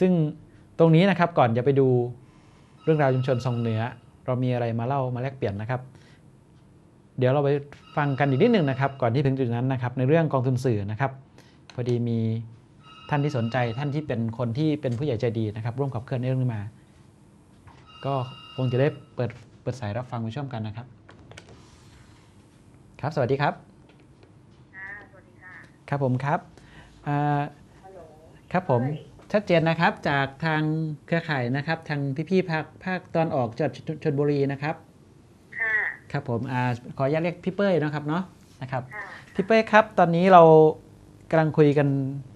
ซึ่งตรงนี้นะครับก่อนจะไปดูเรื่องราวชุมชนทรงเหนือ เรามีอะไรมาเล่ามาแลกเปลี่ยนนะครับ เดี๋ยวเราไปฟังกันอีกนิดหนึ่งนะครับ ก่อนที่ถึงจุดนั้นนะครับ ในเรื่องกองทุนสื่อนะครับ พอดีมีท่านที่สนใจท่านที่เป็นคนที่เป็นผู้ใหญ่ใจดีนะครับ ร่วมขับเคลื่อนในเรื่องนี้มา ก็คงจะได้เปิดเปิดสายรับฟังไปช่วมกันนะครับ ครับสวัสดีครับค่ะสวัสดีค่ะครับผมครับอ่าฮัลโหลครับผม ชัดเจนนะครับจากทางเครือข่ายนะครับ ทางพี่ๆภาคภาคตอนออกจังหวัดชชนบุรีนะครับค่ะครับผมอาขออนุญาตเรียกพี่เป้ยนะครับเนาะนะครับค่ะพี่เป้ยครับ ตอนนี้เรากำลังคุยกัน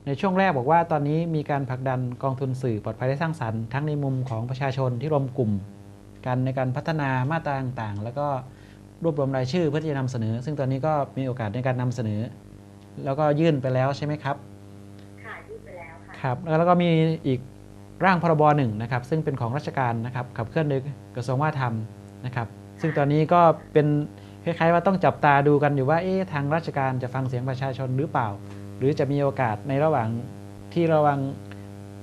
ในช่วงแรกบอกว่าตอนนี้มีการผลักดันกองทุนสื่อปลอดภัยและสร้างสรรค์ทั้งในมุมของประชาชนที่รวมกลุ่ม กันในการพัฒนามาตราต่างๆ แล้วก็รวบรวมรายชื่อเพื่อที่จะนำเสนอ ซึ่งตอนนี้ก็มีโอกาสในการนำเสนอ แล้วก็ยื่นไปแล้วใช่ไหมครับ ค่ะยื่นไปแล้ว ครับแล้วก็มีอีกร่างพรบหนึ่งนะครับ ซึ่งเป็นของราชการนะครับขับเคลื่อนโดยกระทรวงว่าทำนะครับ ซึ่งตอนนี้ก็เป็นคล้ายๆว่าต้องจับตาดูกันอยู่ว่าเอ๊ะทางราชการจะฟังเสียงประชาชนหรือเปล่า หรือจะมีโอกาสในระหว่างที่ระวัง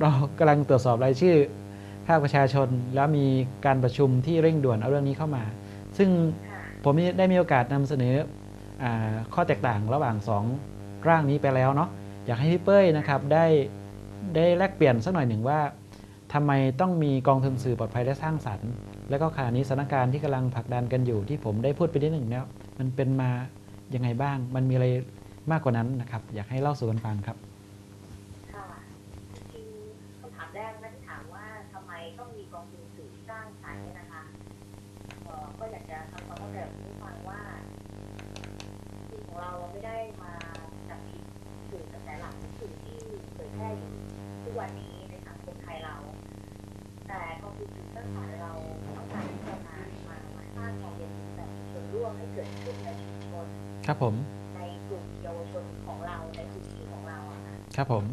เรากำลังตรวจสอบรายชื่อภาคประชาชนแล้วมีการประชุมที่เร่งด่วนเอาเรื่องนี้เข้ามา ซึ่งผมได้มีโอกาสนำเสนออข้อแตกต่างระหว่างสองร่างนี้ไปแล้วเนาะอยากให้พี่เป้ยนะครับได้ ได้แลกเปลี่ยนสักหน่อยหนึ่งว่าทำไมต้องมีกองทุนสื่อปลอดภัยและสร้างสรรค์ แล้วก็ขณะนี้สถานการณ์ที่กำลังผลักดันกันอยู่ที่ผมได้พูดไปนิดหนึ่งแล้วมันเป็นมายังไงบ้าง มันมีอะไรมากกว่านั้นนะครับ อยากให้เล่าสู่กันฟังครับค่ะจริงคำถามแรกนั่นถามว่าทำไมต้องมีกองทุนสื่อสร้างสรรค์เนี่ยนะคะก็อยากจะทำความเข้าใจกับคุณผู้ฟังว่าจริงของเราไม่ได้มาจับผิดสื่อกระแสหลักหรือสื่อที่เผยแพร่อยู่ทุก วันนี้ในสังคมไทยเรา แต่กองทุนสื่อสร้างสรรค์เราต้องการที่จะมามามาสร้างการเรียนรู้แบบส่วนร่วมให้เกิดขึ้นในชุมชนครับผม ในกลุ่มเยาวชนของเราในพื้นที่ของเราอะค่ะครับผม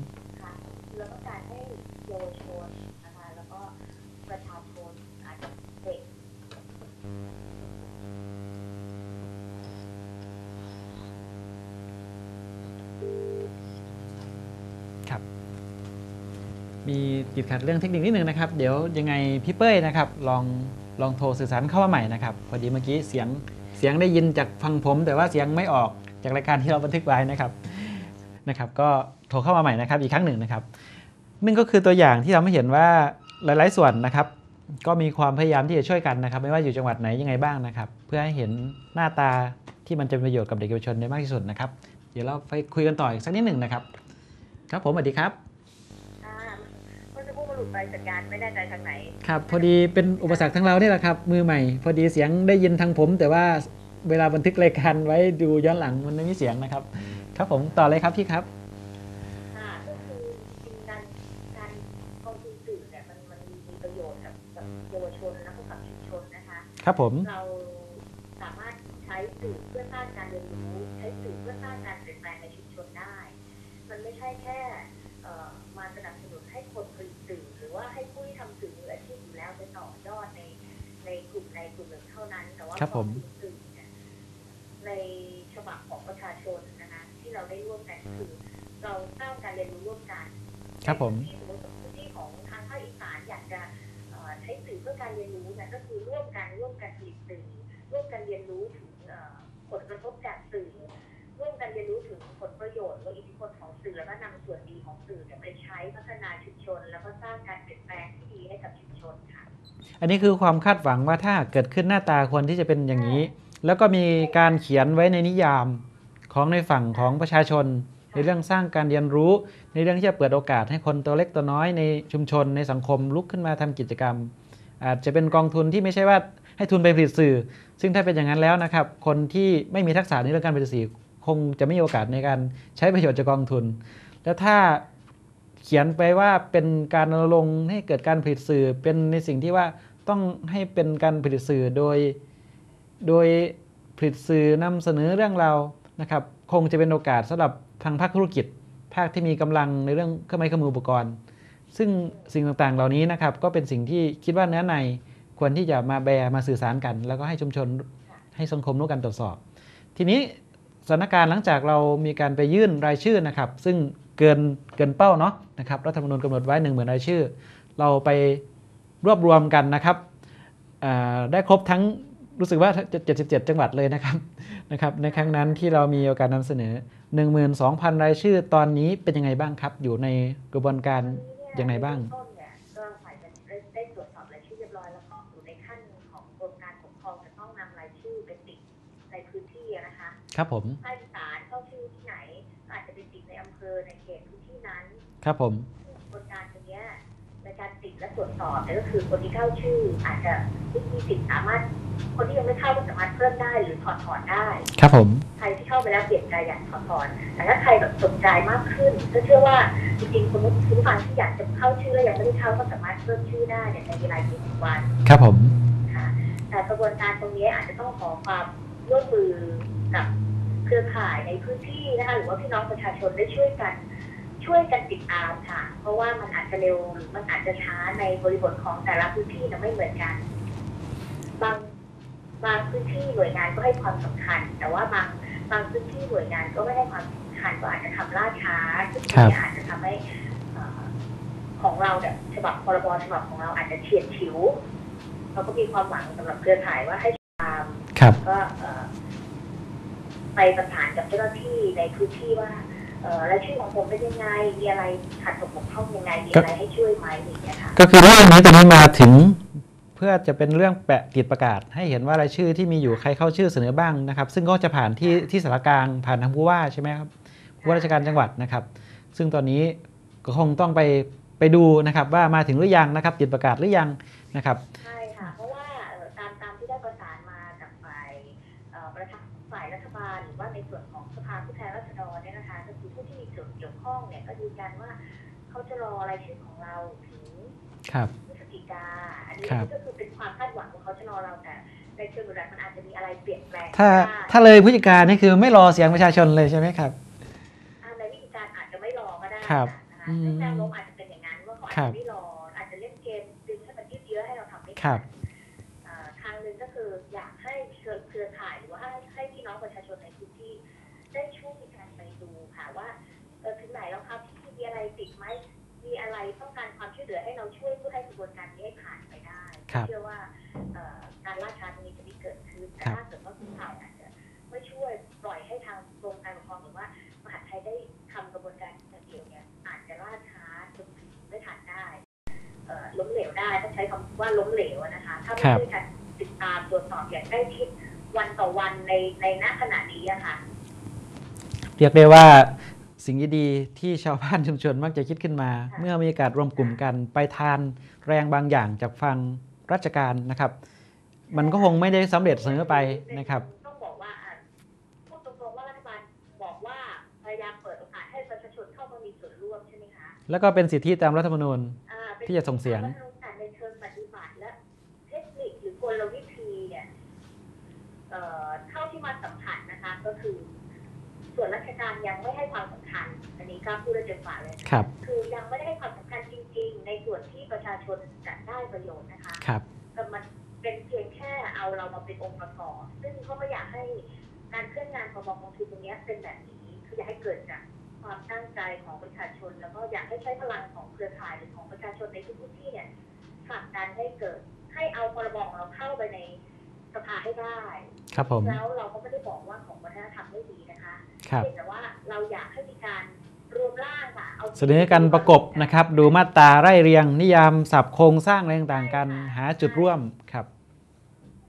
ค่ะเราต้องการให้เยาวชนนะคะแล้วก็ประชาชนอาจจะเด็กครับ มีติดขัดเรื่องเทคนิคนิดนึงนะครับ เดี๋ยวยังไงพี่เป้ยนะครับ ลองลองโทรสื่อสารเข้ามาใหม่นะครับพอดีเมื่อกี้เสียงเสียงได้ยินจากฟังผม แต่ว่าเสียงไม่ออกจากรายการที่เราบันทึกไว้นะครับนะครับ ก็โทรเข้ามาใหม่นะครับอีกครั้งหนึ่งนะครับนึ่งก็คือตัวอย่างที่ทำให้เห็นว่าหลาย ๆ ส่วนนะครับ ก็มีความพยายามที่จะช่วยกันนะครับ ไม่ว่าอยู่จังหวัดไหนยังไงบ้างนะครับ เพื่อให้เห็นหน้าตาที่มันจะเป็นประโยชน์กับเด็กเยาวชนได้มากที่สุดนะครับ เดี๋ยวเราไปคุยกันต่ออีกสักนิดหนึ่งนะครับ ครับผมสวัสดีครับ อ่าเมื่อสักครู่มาหลุ ดไปสัญญาณไม่แน่ใจทางไหน ครับ พอดีเป็นอุปสรรคทั้งเราเนี่ยแหละครับ มือใหม่ พอดีเสียงได้ยินทางผม แต่ว่าเวลาบันทึกรายการไว้ดูย้อนหลังมันไม่มีเสียงนะครับ ครับผมต่อเลยครับพี่ครับค่ะก็คือจริงๆการการกองทุนสื่อเนี่ยมันมันมีประโยชน์กับกับเยาวชนและก็กับชุมชนนะคะ ครับผม เราสามารถใช้สื่อเพื่อสร้างการเรียนรู้ ใช้สื่อเพื่อสร้างการเปลี่ยนแปลงในชุมชนได้ มันไม่ใช่แค่ ครับผมกองทุนสื่อเนี่ยในฉบับของประชาชนนะคะที่เราได้ร่วมกันคือ เราสร้างการเรียนรู้ร่วมกันครับผมที่สมมติพื้นที่ของทางภาคอีสานอยากจะเอ่อใช้สื่อเพื่อการเรียนรู้เนี่ยก็คือร่วมกันร่วมกันผลิตสื่อร่วมกันเรียนรู้ถึงเอ่อผลกระทบจากสื่อ ร่วมกันเรียนรู้ถึงผลประโยชน์และ อิทธิพลของสื่อแล้วก็นำส่วนดีของสื่อเนี่ยไปใช้พัฒนาชุมชน แล้วก็สร้างการเปลี่ยนแปลงที่ดีให้กับชุมชนค่ะ อันนี้คือความคาดหวังว่าถ้าเกิดขึ้นหน้าตาควรที่จะเป็นอย่างนี้ แล้วก็มีการเขียนไว้ในนิยามของในฝั่งของประชาชน ในเรื่องสร้างการเรียนรู้ ในเรื่องที่จะเปิดโอกาสให้คนตัวเล็กตัวน้อยในชุมชนในสังคมลุกขึ้นมาทำกิจกรรม อาจจะเป็นกองทุนที่ไม่ใช่ว่าให้ทุนไปผลิตสื่อ ซึ่งถ้าเป็นอย่างนั้นแล้วนะครับ คนที่ไม่มีทักษะในเรื่องการผลิตสื่อ คงจะไม่มีโอกาสในการใช้ประโยชน์จากกองทุน แล้วถ้าเขียนไปว่าเป็นการรณรงค์ให้เกิดการผลิตสื่อเป็นในสิ่งที่ว่าต้องให้เป็นการผลิตสื่อโดย โดยผลิตสื่อนำเสนอเรื่องราวนะครับ คงจะเป็นโอกาสสำหรับทางภาคธุรกิจ ภาคที่มีกำลังในเรื่องเครื่องไม้เครื่องมืออุปกรณ์ ซึ่งสิ่งต่างๆ เหล่านี้นะครับ ก็เป็นสิ่งที่คิดว่าเนื้อในควรที่จะมาแบร์มาสื่อสารกัน แล้วก็ให้ชุมชนให้สังคมร่วมกันตรวจสอบ ทีนี้ สถานการณ์หลังจากเรามีการไปยื่นรายชื่อนะครับ ซึ่งเกินเกินเป้าเนาะนะครับรัฐธรรมนูญกำหนดไว้1 0,000รายชื่อ เราไปรวบรวมกันนะครับได้ครบทั้งรู้สึกว่าจะ77 จังหวัดเลยนะครับนะครับในครั้งนั้นที่เรามีโอกาสนำเสนอ 12,000 รายชื่อตอนนี้เป็นยังไงบ้างครับ อยู่ในกระบวนการยังไงบ้างต้นเนี่ยก็ฝ่ายการได้ได้ตรวจสอบรายชื่อเรียบร้อยแล้วก็อยู่ในขั้นของกรมการปก ครองจะต้องนำรายชื่อไปติดในพื้นที่อะนะคะครับผมภาคอีสานเข้าชื่อที่ไหนก็อาจจะไปติดในอำเภอในเขตพื้นที่นั้น ครับผมกระบวนการตรงเนี้ยในการติดและตรวจสอบเนี่ยก็คือคนที่เข้าชื่อ อาจจะมีสิทธิ์สามารถ คนที่ยังไม่เข้าก็สามารถเพิ่มได้หรือถอดถอนได้ ครับผม ใครที่เข้าไปแล้วเปลี่ยนใจอยากถอดถอน แต่ถ้าใครแบบสนใจมากขึ้น ก็เชื่อว่าจริงๆคุณผู้ฟังที่อยากจะเข้าชื่อแล้วยังไม่ได้เข้าก็สามารถเพิ่มชื่อได้เนี่ยในเวลา20วัน ครับผมค่ะแต่กระบวนการตรงนี้อาจจะต้องขอความร่วมมือ กับเครือข่ายในพื้นที่นะคะหรือว่าพี่น้องประชาชนได้ช่วยกันช่วยกันติดตามค่ะ เพราะว่ามันอาจจะเร็วหรือมันอาจจะช้าในบริบทของแต่ละพื้นที่นะไม่เหมือนกัน บางบางพื้นที่หน่วยงานก็ให้ความสำคัญ แต่ว่าบางบางพื้นที่หน่วยงานก็ไม่ให้ความสำคัญก็อาจจะทำล่าช้าซึ่งครับอาจจะทำให้เอ่อของเราเนี่ยฉบับพรบฉบับของเราอาจจะเฉียดฉิวเราก็มีความหวังสำหรับเครือข่ายว่าให้ตามครับก็เอ่อ ไปประสานกับเจ้าหน้าที่ในพื้นที่ว่าเอ่อรายชื่อของผมเป็นยังไงมีอะไรขัดตกบกพร่องยังไงมีอะไรให้ช่วยไหมอย่างเงี้ยค่ะก็คือเรื่องนี้ตอนนี้มาถึงเพื่อจะเป็นเรื่องแปะติดประกาศ ให้เห็นว่ารายชื่อที่มีอยู่ใครเข้าชื่อเสนอบ้างนะครับ ซึ่งก็จะผ่านที่ที่สารกลางผ่านทางผู้ว่าใช่ไหมครับผู้ว่าราชการจังหวัดนะครับ ซึ่งตอนนี้ก็คงต้องไปไปดูนะครับว่ามาถึงหรือยังนะครับติดประกาศหรือยังนะครับ ในส่วนของสภาผู้แทนราษฎรเนี่ยนะคะก็คือผู้ที่มีส่วนเกี่ยวข้องเนี่ยก็ยืนยันว่าเขาจะรอรายชื่อของเราถึงครับพฤศจิกาอันนี้ครับก็คือเป็นความคาดหวังของเขาจะรอเราแต่ในเชิงปฏิบัติมันอาจจะมีอะไรเปลี่ยนแปลงถ้าได้ถ้าเลยผู้จัดการนี่คือไม่รอเสียงประชาชนเลยใช่ไหมครับอ่าในวิธีการอาจจะไม่รอก็ได้ครับนะคะอืมซึ่งแนวโน้มอาจจะเป็นอย่างนั้นว่าเขาอาจครัจะบไม่รออาจจะเล่นเกมดึงให้มันยืดเยื้อให้เราทำไม่ครั ดูค่ะว่าเออถึงไหนแล้วครับที่มีอะไรติดไหมมีอะไรต้องการความช่วยเหลือให้เราช่วยเพื่อให้กระบวนการนี้ให้ผ่านไปได้ครับเชื่อว่าเอ่อการล่าช้าตรงนี้จะไม่เกิดขึ้นแต่ครับถ้าเกิดว่าคุณข่ายอาจจะไม่ช่วยปล่อยให้ทางกรมการปกครองหรือว่ามหาดไทยได้ทำกระบวนการอย่างเดียวเนี่ยอาจจะล่าช้าจนถึงไม่ทันได้เอ่อล้มเหลวได้ต้องใช้คำว่าล้มเหลวอะนะคะถ้าไม่ครับช่วยกันติดตามตรวจสอบอย่างใกล้ชิดวันต่อวันในในณขณะนี้อะค่ะเรียกได้ว่าสิ่งดีๆที่ชาวบ้านชุมชนมักจะคิดขึ้นมาค่ะเมื่อมีการรวมกลุ่มกันไปทานแรงบางอย่างจากฟังราชการนะครับ มันก็คงไม่ได้สำเร็จเสมอไปนะครับต้องบอกว่าอะพูดตรงๆว่ารัฐบาลบอกว่าพยายามเปิดโอกาสให้ประชาชนเข้ามามีส่วนร่วมใช่ไหมคะแล้วก็เป็นสิทธิตามรัฐธรรมนูญอ่าเป็นที่จะส่งเสียงวัฒนธรรมในเชิงปฏิบัติและเทคนิคหรือกลวิธีเนี่ยเอ่อเท่าที่มาสัมผัสนะคะ ก็คือ ส่วนราชการยังไม่ให้ความสำคัญ อันนี้กล้าพูดได้เต็มปากเลยครับคือยังไม่ได้ให้ความสำคัญจริง ๆ ในส่วนที่ประชาชนจะได้ประโยชน์นะคะครับแต่มันเป็นเพียงแค่เอาเรามาเป็นองค์ประกอบซึ่งก็ไม่อยากให้การเคลื่อนงานพรบกองทุนตรงเนี้ยเป็นแบบนี้คืออยากให้เกิดจากความตั้งใจของประชาชน แล้วก็อยากให้ใช้พลังของเครือข่ายหรือของประชาชนในทุกพื้นที่เนี่ยผลักดันให้เกิด ให้เอาพรบของเราเข้าไปใน สภาให้ได้ ครับผม แล้วเราก็ไม่ได้บอกว่าของวัฒนธรรมไม่ดีนะคะครับเพียงแต่ว่าเราอยากให้มีการรวมร่างค่ะเอาเสนอกันประกบนะครับ ดูมาตราไล่เรียง นิยามศัพท์โครงสร้างอะไรต่างๆกันหาจุดร่วมครับ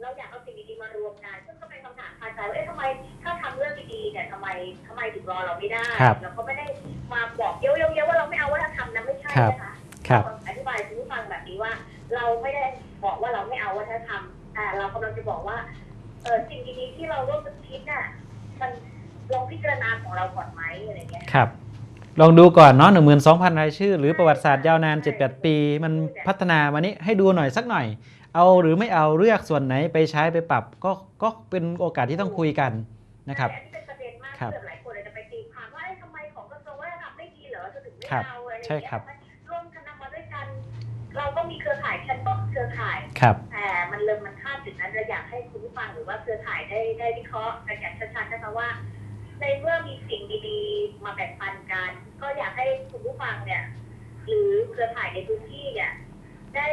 เราอยากเอาสิ่งดีๆมารวมกันซึ่งก็เป็นคำถามคาใจว่าเอ๊ะทำไมถ้าทำเรื่องดีๆเนี่ยทำไมทำไมถึงรอเราไม่ได้ครับเราก็ไม่ได้มาบอกเย้ยวๆๆว่าเราไม่เอาวัฒนธรรมนะไม่ใช่ครับนะคะครับ จะบอกว่าเออสิ่งดีๆที่เราร่วมกันคิดน่ะมันลองพิจารณาของเราก่อนไหมอะไรเงี้ยครับ ลองดูก่อนเนาะหนึ่งหมื่นสองพันรายชื่อ หรือประวัติศาสตร์ยาวนาน7 8ปี มันพัฒนามานี้ให้ดูหน่อยสักหน่อย เอาหรือไม่เอาเลือกส่วนไหนไปใช้ไปปรับ ก็ก็เป็นโอกาสที่ต้องคุยกันนะครับอันนี้เป็นประเด็นมากครับเกิดหลายคนเลยจะไปตีความว่าเอ๊ะทำไมของกระทรวงวัฒนธรรมไม่ดีเหรอเธอถึงไม่ครับเอาอะไรอย่างใช่เงี้ยครับ ร่วมกันนำมาด้วยกัน เราก็มีเครือข่ายฉันก็มีเครือข่ายครับแต่มันเริ่มมันข้ามจุดนั้นเราอยากให้คุณผู้ฟังหรือว่าเครือข่ายได้ได้วิเคราะห์กันอย่างชัดๆนะคะว่า ในเมื่อมีสิ่งดีๆ มาแบ่งปันกัน ก็ก็อยากให้คุณผู้ฟังเนี่ย หรือเครือข่ายในพื้นที่เนี่ยได้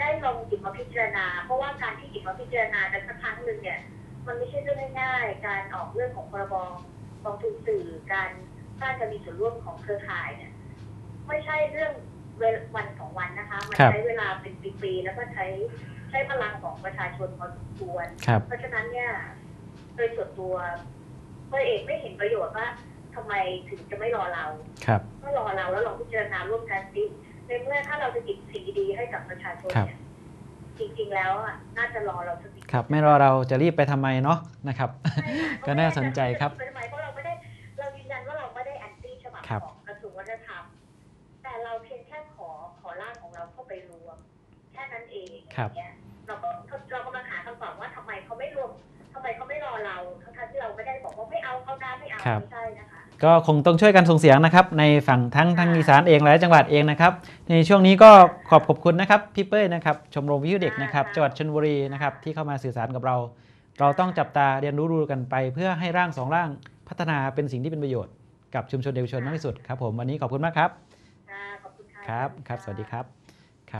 ได้ลองหยิบมาพิจารณา เพราะว่าการที่หยิบมาพิจารณากันสักครั้งหนึ่งเนี่ย มันไม่ใช่เรื่องง่ายๆ การออกเรื่องของพรบกองทุนสื่อ การสร้างการมีส่วนร่วมของเครือข่ายเนี่ย ไม่ใช่เรื่องเวลวันสองวันนะคะ มันครับ ใช้เวลาเป็นปีๆแล้วก็ใช้ใช้พลังของประชาชนพอสมควร ครับ เพราะฉะนั้นเนี่ย โดยส่วนตัวตัวเอกไม่เห็นประโยชน์ว่าทำไมถึงจะไม่รอเรา ครับ ก็รอเราแล้วลองพิจารณาร่วมกันสิในเมื่อถ้าเราจะหยิบสิ่งดีๆให้กับประชาชนครับ เนี่ยจริงๆแล้วอะน่าจะรอเราสักนิดครับ ไม่รอเราจะรีบไปทำไมเนาะนะครับใช่ค่ะก็น่าสนใจครับ เพาะไม่ได้ ครับอย่างเงี้ยเราก็เรากำลังหาคำตอบว่าทำไมเขาไม่รวมทำไมเขาไม่รอเราทั้งๆที่เราไม่ได้บอกว่าไม่เอาเขาได้ไม่เอาครับไม่ใช่นะคะก็คงต้องช่วยกันส่งเสียงนะครับ ในฝั่งทั้งทั้งอีสานเองและจังหวัดเองนะครับ ในช่วงนี้ก็ขอบขอบคุณนะครับพี่เป้ยนะครับชมรมวิทยุเด็กนะครับจังหวัดชลบุรีนะครับที่เข้ามาสื่อสารกับเรา เราต้องจับตาเรียนรู้ดูกันไป เพื่อให้ร่างสองร่างพัฒนาเป็นสิ่งที่เป็นประโยชน์กับชุมชนเยาวชนมากที่สุดครับผมวันนี้ขอบคุณมากครับค่ะขอบคุณค่ะครับครับ สวัสดีครับ